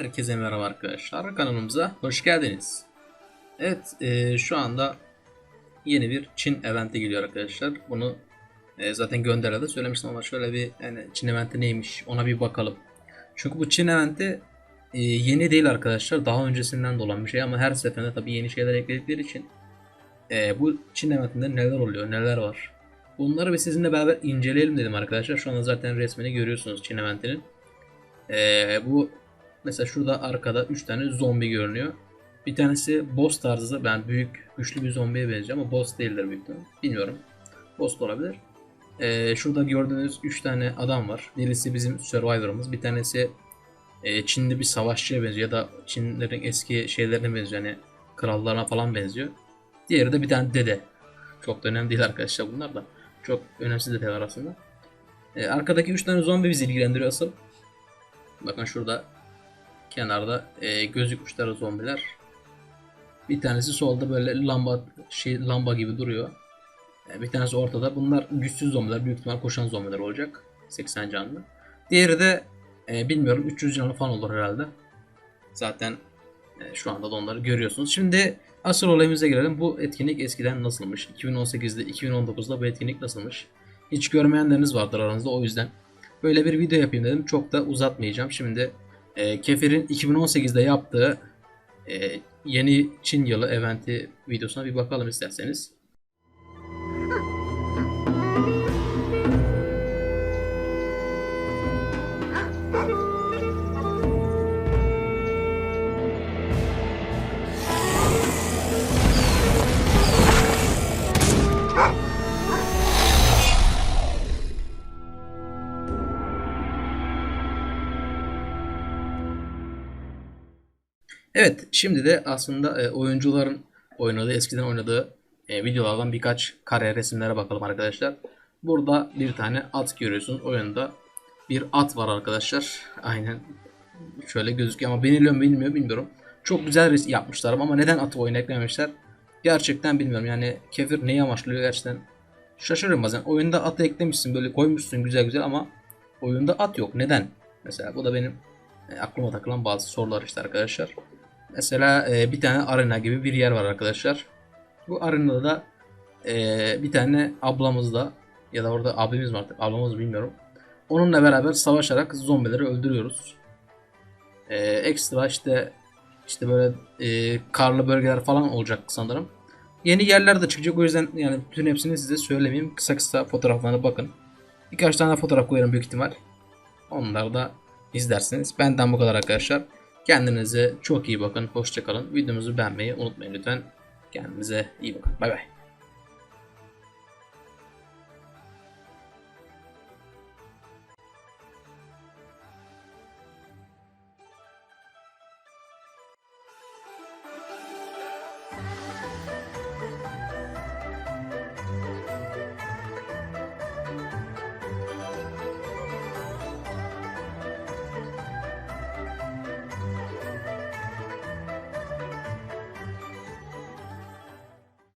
Herkese merhaba arkadaşlar. Kanalımıza hoş geldiniz. Evet e, şu anda yeni bir Çin eventi geliyor arkadaşlar. Bunu e, zaten gönderide söylemiştim ama şöyle bir yani Çin eventi neymiş ona bir bakalım. Çünkü bu Çin eventi e, yeni değil arkadaşlar. Daha öncesinden dolan bir şey ama her seferinde tabii yeni şeyler ekledikleri için e, bu Çin eventinde neler oluyor, neler var. Bunları bir sizinle beraber inceleyelim dedim arkadaşlar. Şu anda zaten resmini görüyorsunuz Çin eventinin. Ee, bu mesela şurada arkada 3 tane zombi görünüyor. Bir tanesi boss tarzı. Ben büyük güçlü bir zombiye benziyor ama boss değildir büyük ihtimalle. Bilmiyorum. Boss olabilir. Ee, şurada gördüğünüz 3 tane adam var. Birisi bizim Survivor'ımız. Bir tanesi e, Çinli bir savaşçıya benziyor ya da Çinlerin eski şeylerine benziyor. Yani krallarına falan benziyor. Diğeri de bir tane dede. Çok da önemli değil arkadaşlar bunlar da. Çok önemsiz detaylar aslında. Ee, arkadaki 3 tane zombi bizi ilgilendiriyor asıl. Bakın şurada kenarda e, gözükmüşler o zombiler. Bir tanesi solda böyle lamba şey lamba gibi duruyor. E, bir tanesi ortada. Bunlar güçsüz zombiler. Büyük ihtimal koşan zombiler olacak. 80 canlı. Diğeri de e, bilmiyorum 300 canlı falan olur herhalde. Zaten e, şu anda da onları görüyorsunuz. Şimdi asıl olayımıza gelelim. Bu etkinlik eskiden nasılmış? 2018'de 2019'da bu etkinlik nasılmış? Hiç görmeyenleriniz vardır aranızda o yüzden böyle bir video yapayım dedim. Çok da uzatmayacağım. Şimdi e, Kefir'in 2018'de yaptığı e, yeni Çin yılı eventi videosuna bir bakalım isterseniz. Evet, şimdi de aslında e, oyuncuların oynadığı, eskiden oynadığı e, videolardan birkaç kare resimlere bakalım arkadaşlar. Burada bir tane at görüyorsunuz. Oyunda bir at var arkadaşlar. Aynen şöyle gözüküyor ama beniliyor mu bilmiyor bilmiyorum. Çok güzel resim yapmışlar ama neden atı oyuna eklememişler? Gerçekten bilmiyorum. Yani Kefir neyi amaçlıyor gerçekten şaşırıyorum bazen. Oyunda atı eklemişsin böyle koymuşsun güzel güzel ama oyunda at yok. Neden? Mesela bu da benim e, aklıma takılan bazı sorular işte arkadaşlar. Mesela e, bir tane arena gibi bir yer var arkadaşlar. Bu arenada da e, bir tane ablamız da ya da orada abimiz mi artık ablamız bilmiyorum. Onunla beraber savaşarak zombileri öldürüyoruz. E, ekstra işte işte böyle e, karlı bölgeler falan olacak sanırım. Yeni yerler de çıkacak o yüzden yani bütün hepsini size söylemeyeyim. Kısa kısa fotoğraflarına bakın. Birkaç tane fotoğraf koyarım büyük ihtimal. Onları da izlersiniz. Benden bu kadar arkadaşlar. Kendinize çok iyi bakın. Hoşçakalın. Videomuzu beğenmeyi unutmayın lütfen. Kendinize iyi bakın. Bay bay.